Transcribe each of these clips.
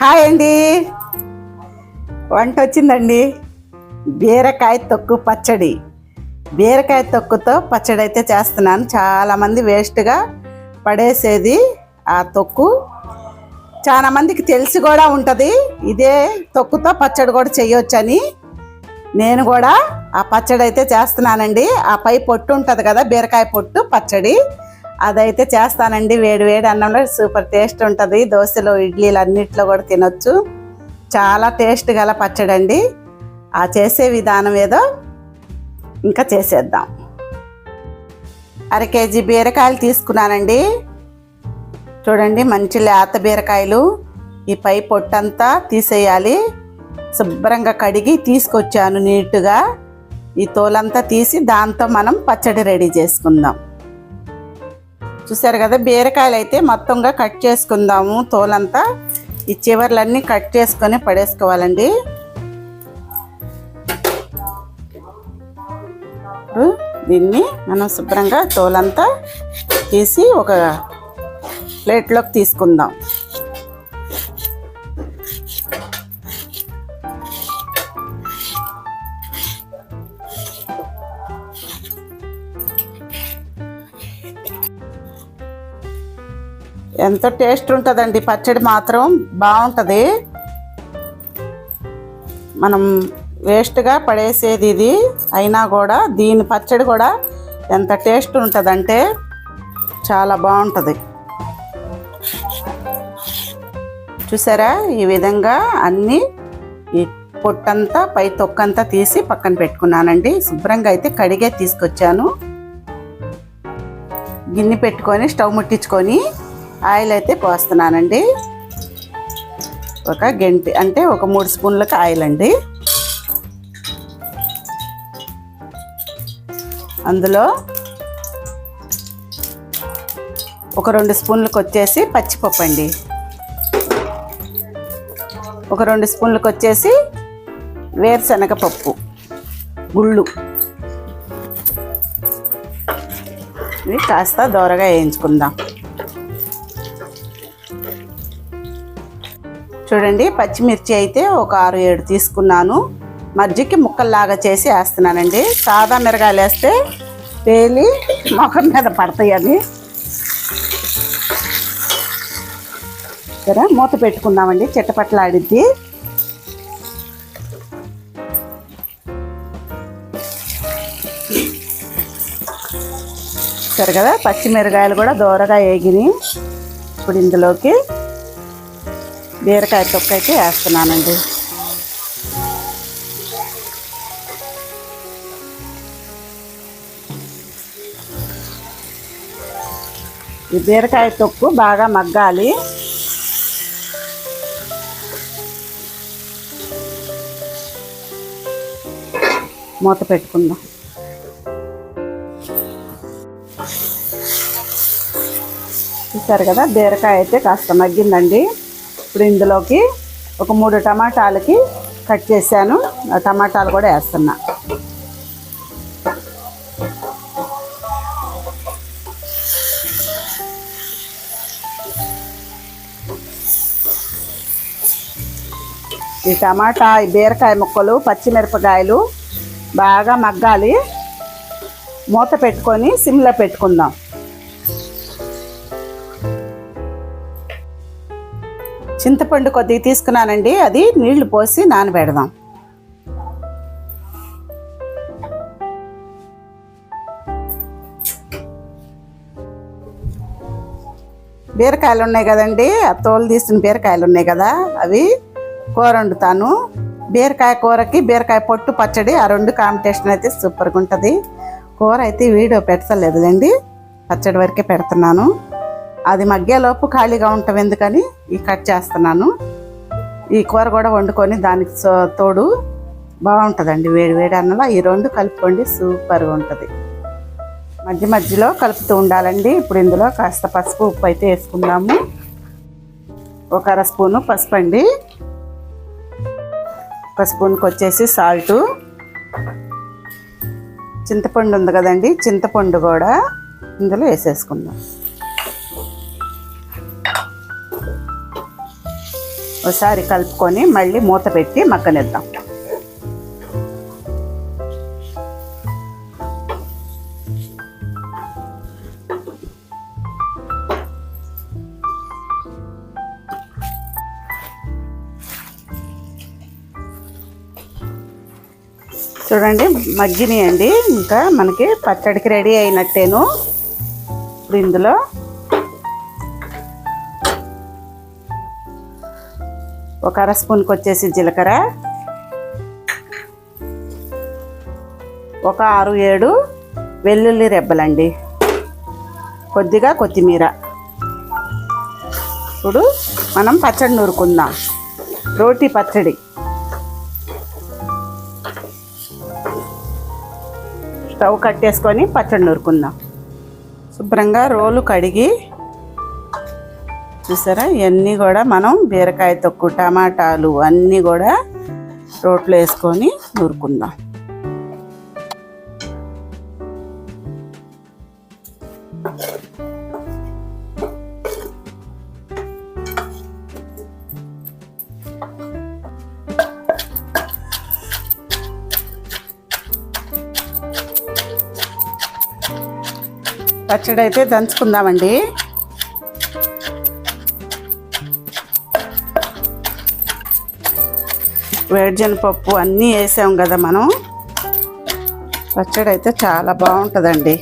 Hi అండి. వంట వచ్చిందండి బీరకాయ తొక్కు పచ్చడి. బీరకాయ తొక్కుతో పచ్చడి అయితే చేస్తున్నాను. చాలామంది వేస్ట్గా పడేసేది ఆ తొక్కు. చాలా మందికి తెలిసి కూడా ఉంటుంది. ఇదే తొక్కుతో పచ్చడి కూడా చేయొచ్చని నేను కూడా ఆ పచ్చడి అయితే చేస్తున్నానండి. ఆ పై పొట్టు ఉంటుంది కదా బీరకాయ పొట్టు పచ్చడి. అదైతే చేస్తానండి వేడి వేడి అన్నంలో సూపర్ టేస్ట్ ఉంటుంది. దోశలు ఇడ్లీలు అన్నిట్లో కూడా తినొచ్చు. చాలా టేస్ట్ గల పచ్చడి అండి ఆ చేసే విధానం ఏదో ఇంకా చేసేద్దాం. అర కేజీ బీరకాయలు తీసుకున్నానండి. చూడండి మంచి లేత బీరకాయలు. ఈ పై పొట్టంతా తీసేయాలి. శుభ్రంగా కడిగి తీసుకొచ్చాను నీట్గా. ఈ తోలంతా తీసి దాంతో మనం పచ్చడి రెడీ చేసుకుందాం. చూసారు కదా బీరకాయలు అయితే మొత్తంగా కట్ చేసుకుందాము. తోలంతా ఈ చివర్లన్నీ కట్ చేసుకొని పడేసుకోవాలండి. ఇప్పుడు దీన్ని మనం శుభ్రంగా తోలంతా తీసి ఒక ప్లేట్లోకి తీసుకుందాం. ఎంతో టేస్ట్ ఉంటుందండి? పచ్చడి మాత్రం బాగుంటుంది. మనం వేస్ట్గా పడేసేది ఇది. అయినా కూడా దీని పచ్చడి కూడా ఎంత టేస్ట్ ఉంటుందంటే చాలా బాగుంటుంది. చూసారా? ఈ విధంగా అన్నీ ఈ పొట్టంతా పై తొక్కంతా తీసి పక్కన పెట్టుకున్నానండి. శుభ్రంగా అయితే కడిగే తీసుకొచ్చాను. గిన్నె పెట్టుకొని స్టవ్ ముట్టించుకొని ఆయిల్ అయితే పోస్తున్నానండి. ఒక గంటి అంటే ఒక మూడు స్పూన్లకు ఆయిల్ అండి. అందులో ఒక రెండు స్పూన్లకు వచ్చేసి పచ్చిపప్పు అండి. ఒక రెండు స్పూన్లకు వచ్చేసి వేరుశనగ పప్పు గుళ్ళు. ఇవి కాస్త దోరగా వేయించుకుందాం. చూడండి పచ్చిమిర్చి అయితే ఒక ఆరు ఏడు తీసుకున్నాను. మజ్జికి ముక్కల్లాగా చేసి వేస్తున్నానండి. సాదా మిరగాయలు వేస్తే పేలి మొఖం మీద పడతాయని సరే మూత పెట్టుకుందామండి చిట్టపట్లాడిద్ది సరే కదా పచ్చిమిరకాయలు కూడా దూరగా వేగినాయి ఇప్పుడు ఇందులోకి బీరకాయ తొక్క అయితే వేస్తున్నానండి. ఈ బీరకాయ తొక్కు బాగా మగ్గాలి. మూత పెట్టుకుందాం. చూసారు కదా బీరకాయ అయితే కాస్త మగ్గిందండి. ఇప్పుడు ఇందులోకి ఒక మూడు టమాటాలకి కట్ చేశాను. ఆ టమాటాలు కూడా వేస్తున్నా. ఈ టమాటా ఈ బీరకాయ ముక్కలు పచ్చిమిరపకాయలు బాగా మగ్గాలి. మూత పెట్టుకొని సిమ్లో పెట్టుకుందాం. చింతపండు కొద్దిగా తీసుకున్నానండి. అది నీళ్ళు పోసి నానబెడదాం. బీరకాయలు ఉన్నాయి కదండి. ఆ తోలు తీసిన బీరకాయలు ఉన్నాయి కదా. అవి కూర వండుతాను. బీరకాయ కూరకి బీరకాయ పొట్టు పచ్చడి ఆ రెండు కాంబినేషన్ అయితే సూపర్గా ఉంటుంది. కూర అయితే వీడియో పెట్టలేదులేండి పచ్చడి వరకే పెడుతున్నాను. అది మగ్గేలోపు ఖాళీగా ఉంటాం ఎందుకని ఈ కట్ చేస్తున్నాను. ఈ కూర కూడా వండుకొని దానికి తోడు బాగుంటుందండి వేడి వేడి అన్నంలో. ఈ రెండు కలుపుకోండి సూపర్గా ఉంటుంది. మధ్య మధ్యలో కలుపుతూ ఉండాలండి. ఇప్పుడు ఇందులో కాస్త పసుపు ఉప్పు అయితే వేసుకుందాము. ఒక అర స్పూను పసుపు అండి. ఒక స్పూన్కి వచ్చేసి సాల్టు. చింతపండు ఉంది కదండి చింతపండు కూడా ఇందులో వేసేసుకుందాం. ఒకసారి కలుపుకొని మళ్ళీ మూత పెట్టి మగ్గనిద్దాం. చూడండి మగ్గినాయండి. ఇంకా మనకి పచ్చడికి రెడీ అయినట్టేను. ఇప్పుడు ఇందులో ఒక అర స్పూన్కి వచ్చేసి జీలకర్ర. ఒక ఆరు ఏడు వెల్లుల్లి రెబ్బలండి. కొద్దిగా కొత్తిమీర. ఇప్పుడు మనం పచ్చడి నూరుకుందాం. రోటి పచ్చడి. స్టవ్ కట్టేసుకొని పచ్చడి నూరుకుందాం. శుభ్రంగా రోలు కడిగి చూసారా? ఇవన్నీ కూడా మనం బీరకాయ తొక్కు టమాటాలు అన్నీ కూడా రోట్లో వేసుకొని నూరుకుందాం. పచ్చడి అయితే దంచుకుందామండి. వేడిజనపప్పు అన్నీ వేసాం కదా మనం. పచ్చడి అయితే చాలా బాగుంటుందండి.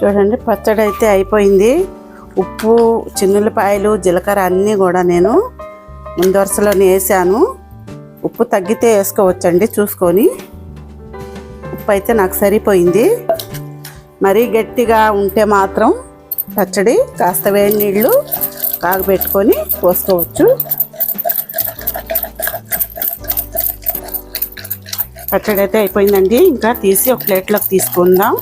చూడండి పచ్చడి అయితే అయిపోయింది. ఉప్పు చిన్నులపాయలు జీలకర్ర అన్నీ కూడా నేను ముందు వరుసలోనే వేసాను. ఉప్పు తగ్గితే వేసుకోవచ్చండి చూసుకొని. ఉప్పు అయితే నాకు సరిపోయింది. మరీ గట్టిగా ఉంటే మాత్రం పచ్చడి కాస్త వేడి నీళ్ళు కాగబెట్టుకొని పోసుకోవచ్చు. పచ్చడి అయితే అయిపోయిందండి. ఇంకా తీసి ఒక ప్లేట్లోకి తీసుకుందాం.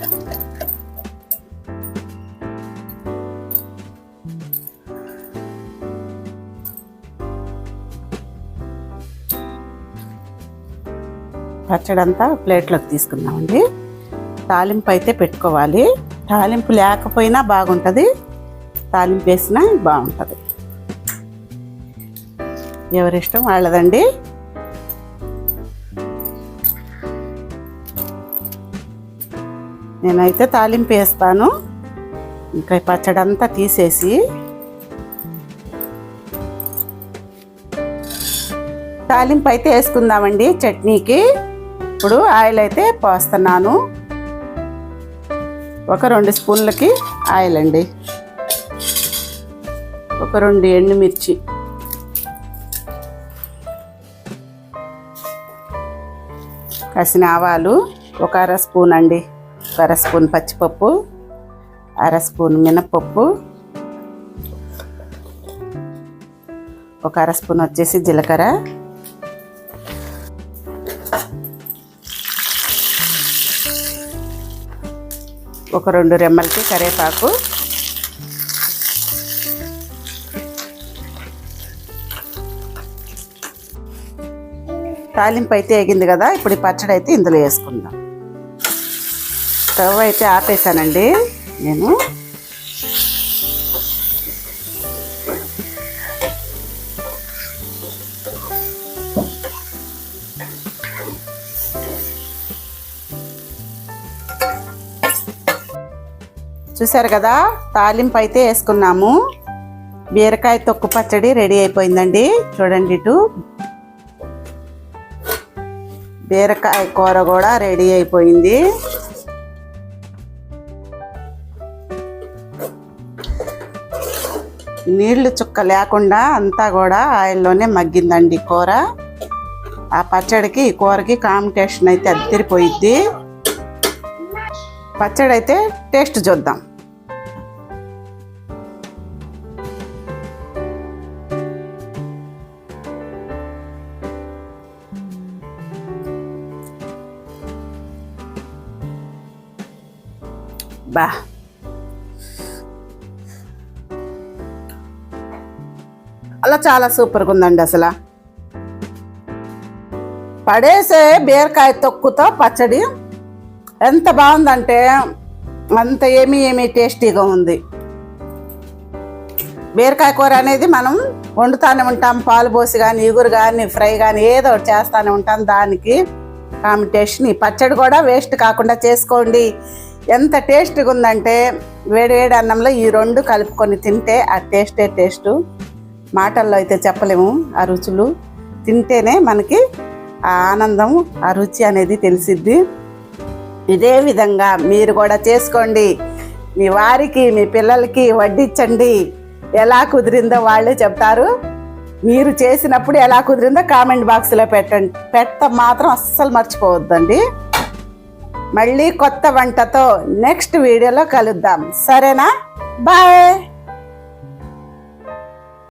పచ్చడి అంతా ప్లేట్లోకి తీసుకుందామండి. తాలింపు అయితే పెట్టుకోవాలి. తాలింపు లేకపోయినా బాగుంటుంది. తాలింపు వేసినా బాగుంటుంది. ఎవరిష్టం వాళ్ళదండి. నేనైతే తాలింపు వేస్తాను. ఇంకా పచ్చడంతా పచ్చడి అంతా తీసేసి తాలింపు అయితే వేసుకుందామండి చట్నీకి. ఇప్పుడు ఆయిల్ అయితే పోస్తున్నాను. ఒక రెండు స్పూన్లకి ఆయిల్ అండి. ఒక రెండు ఎండుమిర్చి. కసిన ఆవాలు ఒక అర స్పూన్ అండి. ఒక అర స్పూన్ పచ్చిపప్పు అర స్పూన్ మినపప్పు. ఒక అర స్పూన్ వచ్చేసి జీలకర్ర. ఒక రెండు రెమ్మలకి కరివేపాకు. తాలింపు అయితే ఎగింది కదా ఇప్పుడు ఈ పచ్చడి అయితే ఇందులో వేసుకుందాం. స్టవ్ అయితే ఆపేసానండి నేను. చూసారు కదా? తాలింపు అయితే వేసుకున్నాము. బీరకాయ తొక్కు పచ్చడి రెడీ అయిపోయిందండి. చూడండి ఇటు. బీరకాయ కూర కూడా రెడీ అయిపోయింది. నీళ్ళు చుక్క లేకుండా అంతా కూడా ఆయిల్లోనే మగ్గిందండి కూర. ఆ పచ్చడికి ఈ కూరకి కాంబినేషన్ అయితే అద్దరిపోయిద్ది. పచ్చడి అయితే టేస్ట్ చూద్దాం. బా అలా చాలా సూపర్గా ఉందండి అసలు. పడేసే బీరకాయ తొక్కుతో పచ్చడి ఎంత బాగుందంటే అంత ఏమీ ఏమీ టేస్టీగా ఉంది. బీరకాయ కూర అనేది మనం వండుతానే ఉంటాం పాలు పోసి కానీ ఇగురు కానీ ఫ్రై కానీ ఏదో ఒకటి చేస్తానే ఉంటాం దానికి. కాంబినేషన్ ఈ పచ్చడి కూడా వేస్ట్ కాకుండా చేసుకోండి. ఎంత టేస్ట్గా ఉందంటే వేడి వేడి అన్నంలో ఈ రెండు కలుపుకొని తింటే ఆ టేస్టే టేస్టు. మాటల్లో అయితే చెప్పలేము ఆ రుచులు. తింటేనే మనకి ఆ ఆనందం ఆ రుచి అనేది తెలిసిద్ది. ఇదే విధంగా మీరు కూడా చేసుకోండి. మీ వారికి మీ పిల్లలకి వడ్డించండి ఎలా కుదిరిందో వాళ్ళే చెప్తారు. మీరు చేసినప్పుడు ఎలా కుదిరిందో కామెంట్ బాక్స్లో పెట్టండి పెట్ట మాత్రం అస్సలు మర్చిపోవద్దండి. మళ్ళీ కొత్త వంటతో నెక్స్ట్ వీడియోలో కలుద్దాం. సరేనా? బాయ్!